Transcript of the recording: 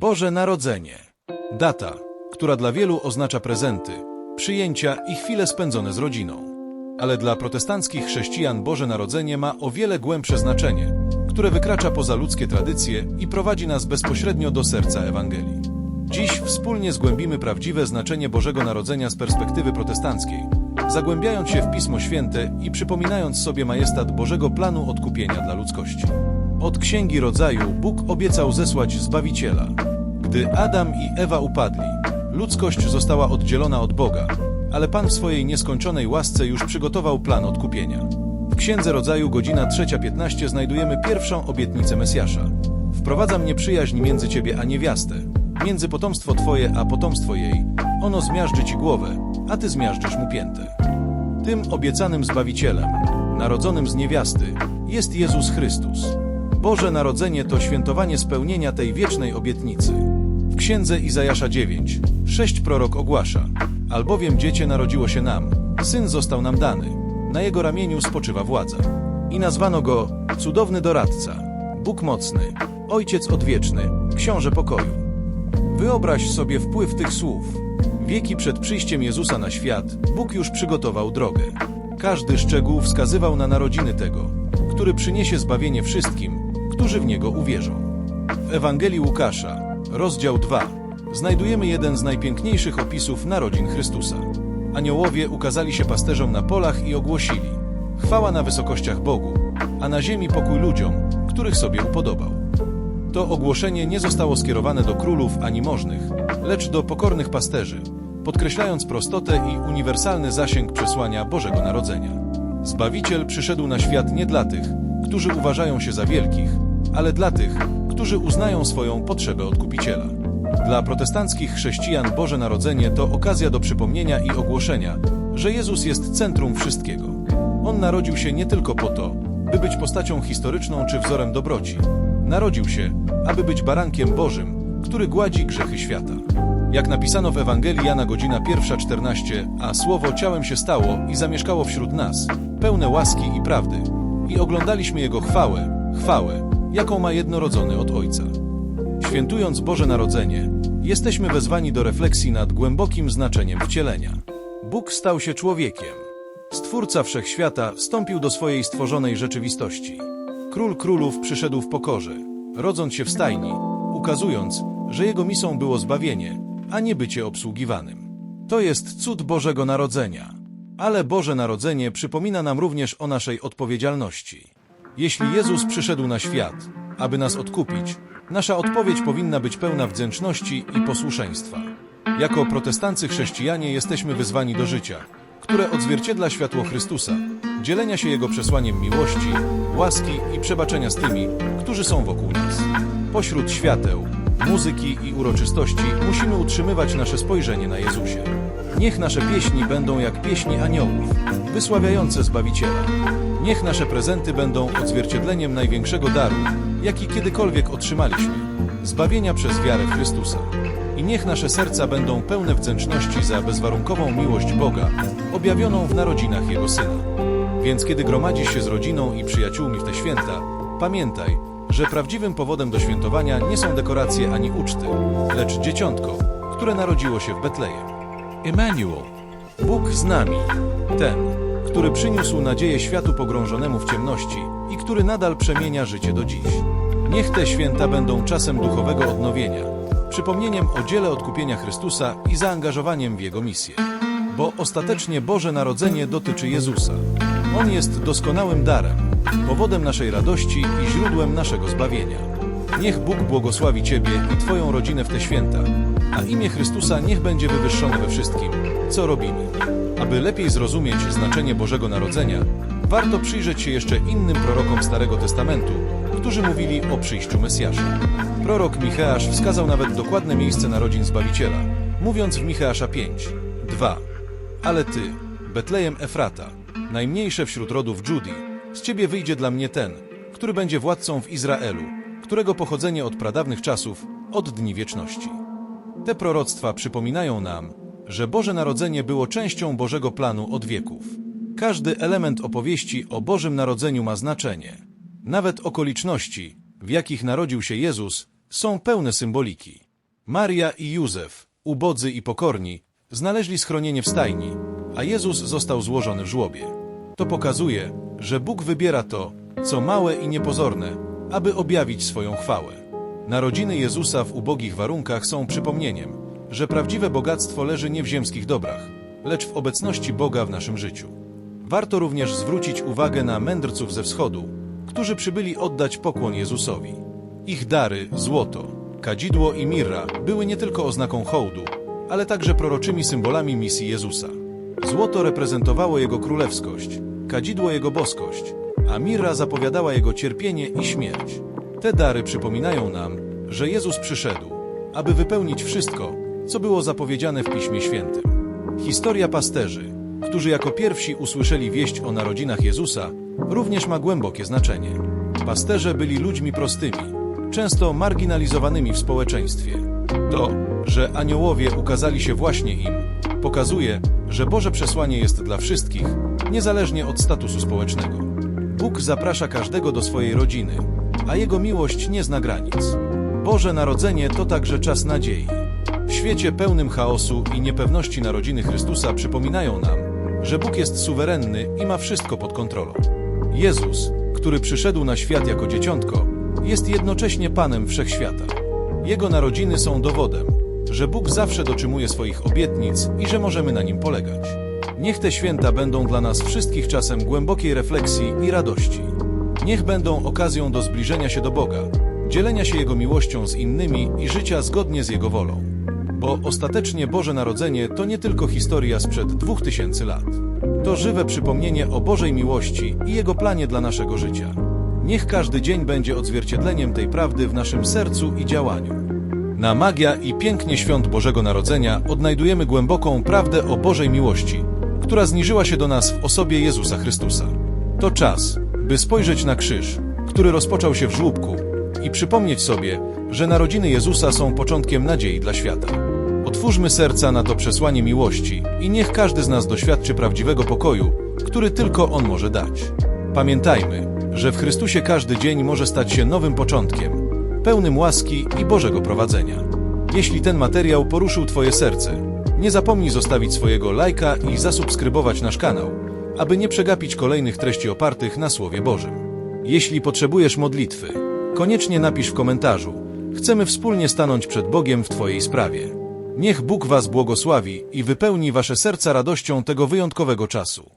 Boże Narodzenie. Data, która dla wielu oznacza prezenty, przyjęcia i chwile spędzone z rodziną. Ale dla protestanckich chrześcijan Boże Narodzenie ma o wiele głębsze znaczenie, które wykracza poza ludzkie tradycje i prowadzi nas bezpośrednio do serca Ewangelii. Dziś wspólnie zgłębimy prawdziwe znaczenie Bożego Narodzenia z perspektywy protestanckiej, zagłębiając się w Pismo Święte i przypominając sobie majestat Bożego planu odkupienia dla ludzkości. Od Księgi Rodzaju Bóg obiecał zesłać Zbawiciela. Gdy Adam i Ewa upadli, ludzkość została oddzielona od Boga, ale Pan w swojej nieskończonej łasce już przygotował plan odkupienia. W Księdze Rodzaju godzina 3.15 znajdujemy pierwszą obietnicę Mesjasza. Wprowadzam nieprzyjaźń między ciebie a niewiastę, między potomstwo twoje a potomstwo jej. Ono zmiażdży ci głowę, a ty zmiażdżysz mu piętę. Tym obiecanym Zbawicielem, narodzonym z niewiasty, jest Jezus Chrystus. Boże Narodzenie to świętowanie spełnienia tej wiecznej obietnicy. W księdze Izajasza 9, 6 prorok ogłasza: Albowiem dziecię narodziło się nam, syn został nam dany, na jego ramieniu spoczywa władza. I nazwano go Cudowny Doradca, Bóg Mocny, Ojciec Odwieczny, Książę Pokoju. Wyobraź sobie wpływ tych słów. Wieki przed przyjściem Jezusa na świat Bóg już przygotował drogę. Każdy szczegół wskazywał na narodziny tego, który przyniesie zbawienie wszystkim, którzy w Niego uwierzą. W Ewangelii Łukasza, rozdział 2, znajdujemy jeden z najpiękniejszych opisów narodzin Chrystusa. Aniołowie ukazali się pasterzom na polach i ogłosili: Chwała na wysokościach Bogu, a na ziemi pokój ludziom, których sobie upodobał. To ogłoszenie nie zostało skierowane do królów ani możnych, lecz do pokornych pasterzy, podkreślając prostotę i uniwersalny zasięg przesłania Bożego Narodzenia. Zbawiciel przyszedł na świat nie dla tych, którzy uważają się za wielkich, ale dla tych, którzy uznają swoją potrzebę odkupiciela. Dla protestanckich chrześcijan Boże Narodzenie to okazja do przypomnienia i ogłoszenia, że Jezus jest centrum wszystkiego. On narodził się nie tylko po to, by być postacią historyczną czy wzorem dobroci. Narodził się, aby być barankiem Bożym, który gładzi grzechy świata. Jak napisano w Ewangelii Jana godzina 1.14, a Słowo ciałem się stało i zamieszkało wśród nas, pełne łaski i prawdy. I oglądaliśmy Jego chwałę, chwałę, jaką ma jednorodzony od Ojca. Świętując Boże Narodzenie, jesteśmy wezwani do refleksji nad głębokim znaczeniem wcielenia. Bóg stał się człowiekiem. Stwórca wszechświata wstąpił do swojej stworzonej rzeczywistości. Król królów przyszedł w pokorze, rodząc się w stajni, ukazując, że jego misją było zbawienie, a nie bycie obsługiwanym. To jest cud Bożego Narodzenia. Ale Boże Narodzenie przypomina nam również o naszej odpowiedzialności. Jeśli Jezus przyszedł na świat, aby nas odkupić, nasza odpowiedź powinna być pełna wdzięczności i posłuszeństwa. Jako protestancy chrześcijanie jesteśmy wyzwani do życia, które odzwierciedla światło Chrystusa, dzielenia się Jego przesłaniem miłości, łaski i przebaczenia z tymi, którzy są wokół nas. Pośród świateł, muzyki i uroczystości musimy utrzymywać nasze spojrzenie na Jezusie. Niech nasze pieśni będą jak pieśni aniołów, wysławiające Zbawiciela. Niech nasze prezenty będą odzwierciedleniem największego daru, jaki kiedykolwiek otrzymaliśmy zbawienia przez wiarę w Chrystusa. I niech nasze serca będą pełne wdzięczności za bezwarunkową miłość Boga, objawioną w narodzinach Jego Syna. Więc kiedy gromadzisz się z rodziną i przyjaciółmi w te święta, pamiętaj, że prawdziwym powodem do świętowania nie są dekoracje ani uczty, lecz dzieciątko, które narodziło się w Betlejem. Emmanuel, Bóg z nami, ten, który przyniósł nadzieję światu pogrążonemu w ciemności i który nadal przemienia życie do dziś. Niech te święta będą czasem duchowego odnowienia, przypomnieniem o dziele odkupienia Chrystusa i zaangażowaniem w Jego misję. Bo ostatecznie Boże Narodzenie dotyczy Jezusa. On jest doskonałym darem, powodem naszej radości i źródłem naszego zbawienia. Niech Bóg błogosławi Ciebie i Twoją rodzinę w te święta, a imię Chrystusa niech będzie wywyższone we wszystkim, co robimy. Aby lepiej zrozumieć znaczenie Bożego Narodzenia, warto przyjrzeć się jeszcze innym prorokom Starego Testamentu, którzy mówili o przyjściu Mesjasza. Prorok Micheasz wskazał nawet dokładne miejsce narodzin Zbawiciela, mówiąc w Micheasza 5, 2. Ale ty, Betlejem Efrata, najmniejsze wśród rodów Judii, z ciebie wyjdzie dla mnie ten, który będzie władcą w Izraelu, którego pochodzenie od pradawnych czasów, od dni wieczności. Te proroctwa przypominają nam, że Boże Narodzenie było częścią Bożego planu od wieków. Każdy element opowieści o Bożym Narodzeniu ma znaczenie. Nawet okoliczności, w jakich narodził się Jezus, są pełne symboliki. Maria i Józef, ubodzy i pokorni, znaleźli schronienie w stajni, a Jezus został złożony w żłobie. To pokazuje, że Bóg wybiera to, co małe i niepozorne, aby objawić swoją chwałę. Narodziny Jezusa w ubogich warunkach są przypomnieniem, że prawdziwe bogactwo leży nie w ziemskich dobrach, lecz w obecności Boga w naszym życiu. Warto również zwrócić uwagę na mędrców ze wschodu, którzy przybyli oddać pokłon Jezusowi. Ich dary, złoto, kadzidło i mirra były nie tylko oznaką hołdu, ale także proroczymi symbolami misji Jezusa. Złoto reprezentowało Jego królewskość, kadzidło Jego boskość, a mirra zapowiadała Jego cierpienie i śmierć. Te dary przypominają nam, że Jezus przyszedł, aby wypełnić wszystko, co było zapowiedziane w Piśmie Świętym. Historia pasterzy, którzy jako pierwsi usłyszeli wieść o narodzinach Jezusa, również ma głębokie znaczenie. Pasterze byli ludźmi prostymi, często marginalizowanymi w społeczeństwie. To, że aniołowie ukazali się właśnie im, pokazuje, że Boże przesłanie jest dla wszystkich, niezależnie od statusu społecznego. Bóg zaprasza każdego do swojej rodziny, a Jego miłość nie zna granic. Boże Narodzenie to także czas nadziei. W świecie pełnym chaosu i niepewności narodziny Chrystusa przypominają nam, że Bóg jest suwerenny i ma wszystko pod kontrolą. Jezus, który przyszedł na świat jako dzieciątko, jest jednocześnie Panem Wszechświata. Jego narodziny są dowodem, że Bóg zawsze dotrzymuje swoich obietnic i że możemy na nim polegać. Niech te święta będą dla nas wszystkich czasem głębokiej refleksji i radości. Niech będą okazją do zbliżenia się do Boga, dzielenia się Jego miłością z innymi i życia zgodnie z Jego wolą. Bo ostatecznie Boże Narodzenie to nie tylko historia sprzed dwóch tysięcy lat. To żywe przypomnienie o Bożej miłości i Jego planie dla naszego życia. Niech każdy dzień będzie odzwierciedleniem tej prawdy w naszym sercu i działaniu. Na magia i pięknie świąt Bożego Narodzenia odnajdujemy głęboką prawdę o Bożej miłości, która zniżyła się do nas w osobie Jezusa Chrystusa. To czas, by spojrzeć na krzyż, który rozpoczął się w żłóbku i przypomnieć sobie, że narodziny Jezusa są początkiem nadziei dla świata. Otwórzmy serca na to przesłanie miłości i niech każdy z nas doświadczy prawdziwego pokoju, który tylko On może dać. Pamiętajmy, że w Chrystusie każdy dzień może stać się nowym początkiem, pełnym łaski i Bożego prowadzenia. Jeśli ten materiał poruszył Twoje serce, nie zapomnij zostawić swojego lajka i zasubskrybować nasz kanał, aby nie przegapić kolejnych treści opartych na Słowie Bożym. Jeśli potrzebujesz modlitwy, koniecznie napisz w komentarzu. Chcemy wspólnie stanąć przed Bogiem w Twojej sprawie. Niech Bóg Was błogosławi i wypełni Wasze serca radością tego wyjątkowego czasu.